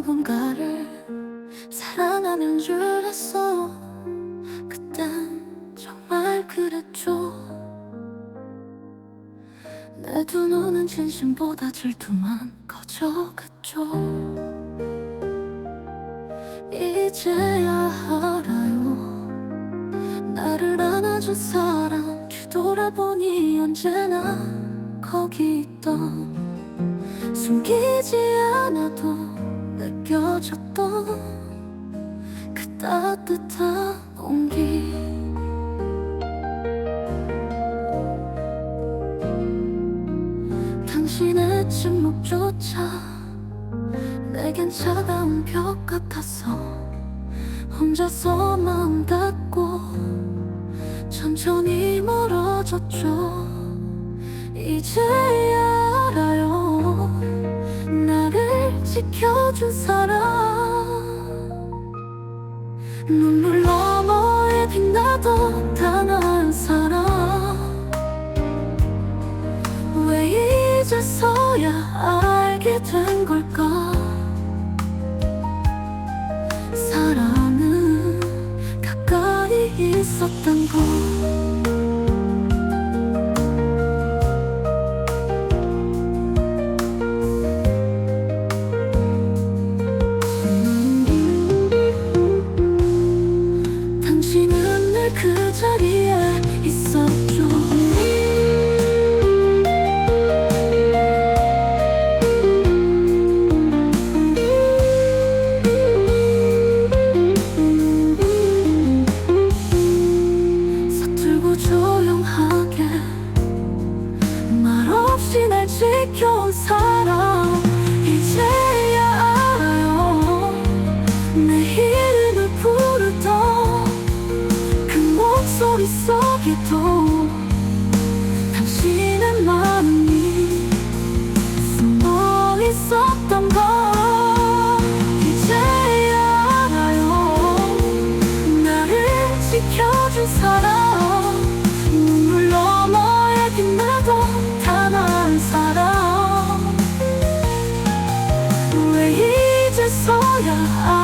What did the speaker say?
누군가를 사랑하는 줄 알았어. 그땐 정말 그랬죠. 내 두 눈은 진심보다 질투만 커져갔죠. 이제야 알아요. 나를 안아준 사람 뒤돌아보니 언제나 거기 있던 숨기지 않아도 느껴졌던 그 따뜻한 온기. 당신의 침묵조차 내겐 차가운 벽 같았어 혼자서 마음 닫고 천천히 멀어졌죠. 이제 지켜준 사람. 눈물 너머에 빛나던 단한 사람. 왜 이제서야 알게 된 걸까? 사랑은 가까이 있었던 걸 말없이 날 지켜온 사람. 이제야 알아요. 내 이름을 부르던 그 목소리 속에도 hold.